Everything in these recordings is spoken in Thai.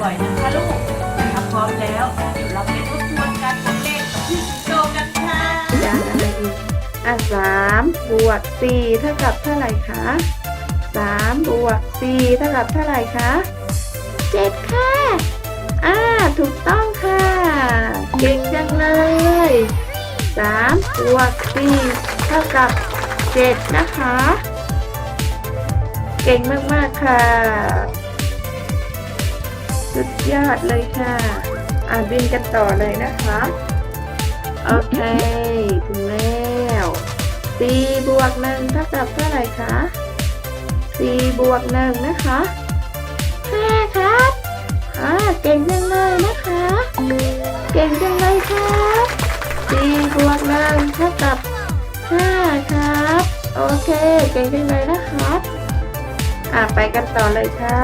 บ่อยๆนะคะลูกถ้าพร้อมแล้ว เดี๋ยวเราไปทบทวนการทำเลขกับพี่สิงโตกันค่ะอย่างอะไรอีกอะสามบวกสี่เท่ากับเท่าไหร่คะสามบวกสี่เท่ากับเท่าไหร่คะเจ็ดค่ะอ่าถูกต้องค่ะ เก่งจังเลยสามบวกสี่เท่ากับเจ็ดนะคะ เก่งมาก ๆ ค่ะ สุดยอดเลยค่ะ อ่านบินกันต่อเลยนะคะ โอเคถึงแล้วสี่บวกหนึ่งเท่ากับเท่าไหร่คะสี่บวกหนึ่งนะคะห้าครับอ่าเก่งจังเลยนะคะ เก่งจังเลยครับสี่บวกหนึ่งเท่ากับห้าครับ โอเค เก่งจังเลยนะครับอ่าไปกันต่อเลยค่ะ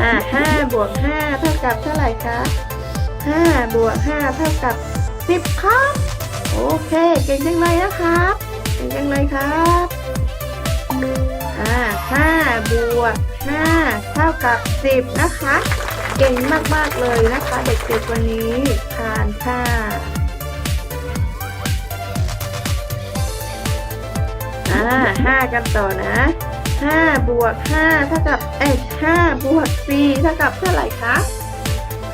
อ่าห้าบวกห้าเท่ากับเท่าไหร่คะห้าบวกห้าเท่ากับสิบครับ โอเค เก่งจังเลยนะครับ เก่งจังเลยครับอ่าห้าบวกห้าเท่ากับสิบนะคะ เก่งมากๆเลยนะคะ เด็กๆวันนี้ผ่านค่ะอ่าห้ากันต่อนะ ห้าบวกห้าเท่ากับเอ้ยห้าบวกสี่เท่ากับเท่าไหร่คะ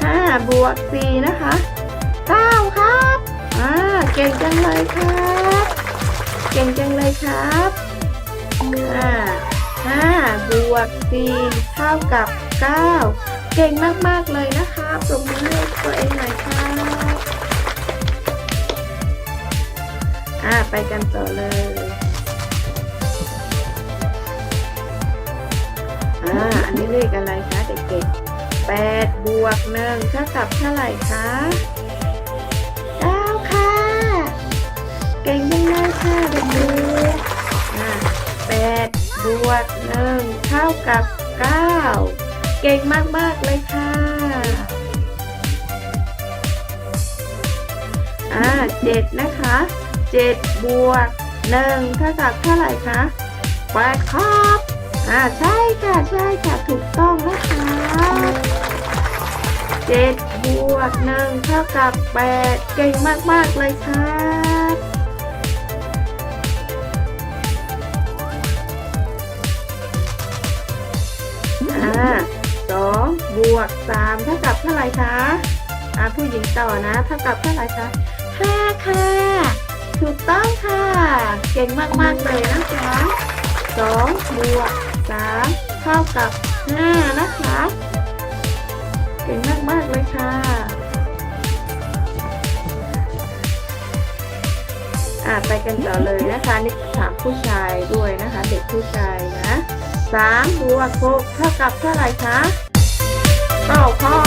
ห้าบวกสี่นะคะเก้าครับอ่าเก่งจังเลยครับ เก่งจังเลยครับอ่าห้าบวกสี่เท่ากับเก้าเก่งมาก ๆ เลยนะคะปรบมือให้ตัวเองหน่อยครับอ่าไปกันต่อเลย นนี้เลขอะไรคะเด็กๆแปดบวกหนึ่งเท่ากับเท่าไหร่คะเก้าค่ะ เก่งจังเลยค่ะเด็กๆอ่าแปดบวกหนึ่งเท่ากับเก้าเก่งมากๆเลยค่ะอ่าเจ็ดนะคะเจ็ดบวกหนึ่งเท่ากับเท่าไหร่คะแปดครับ อ่าใช่ค่ะใช่ค่ะถูกต้องนะคะเจ็ดบวกหนึ่งเท่ากับแปดเก่งมากๆเลยครับอ่าสองบวกสามเท่ากับเท่าไหร่คะอ่าผู้หญิงต่อนะเท่ากับเท่าไหร่คะห้าค่ะถูกต้องค่ะ เก่งมากๆเลยนะคะสองบวก สามเท่ากับห้านะคะเก่งมากๆเลยค่ะอ่าไปกันต่อเลยนะคะ นี่ถามผู้ชายด้วยนะคะ เด็กผู้ชายนะสามบวกหกเท่ากับเท่าไหร่คะตอบข้อ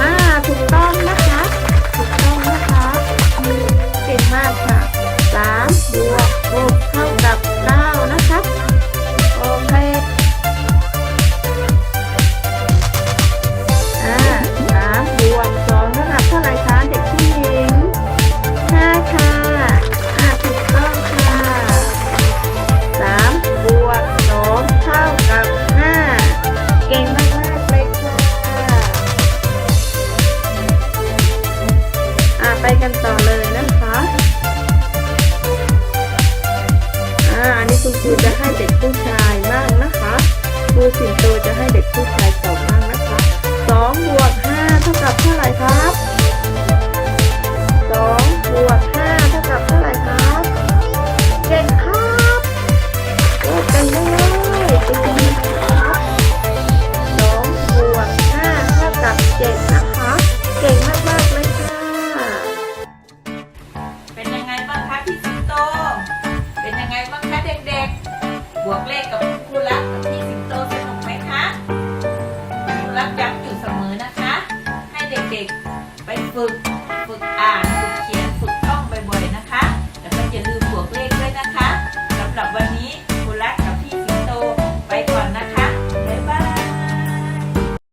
ห้าถูกต้องนะคะ ถูกต้องนะคะเก่งมากค่ะสามบวก คุณครูจะให้เด็กผู้ชายบ้างนะคะครูสิงโตจะให้เด็กผู้ชายตอบบ้างนะคะสองบวกห้าเท่ากับเท่าไหร่ครับ เด็กๆ บวกเลขกับ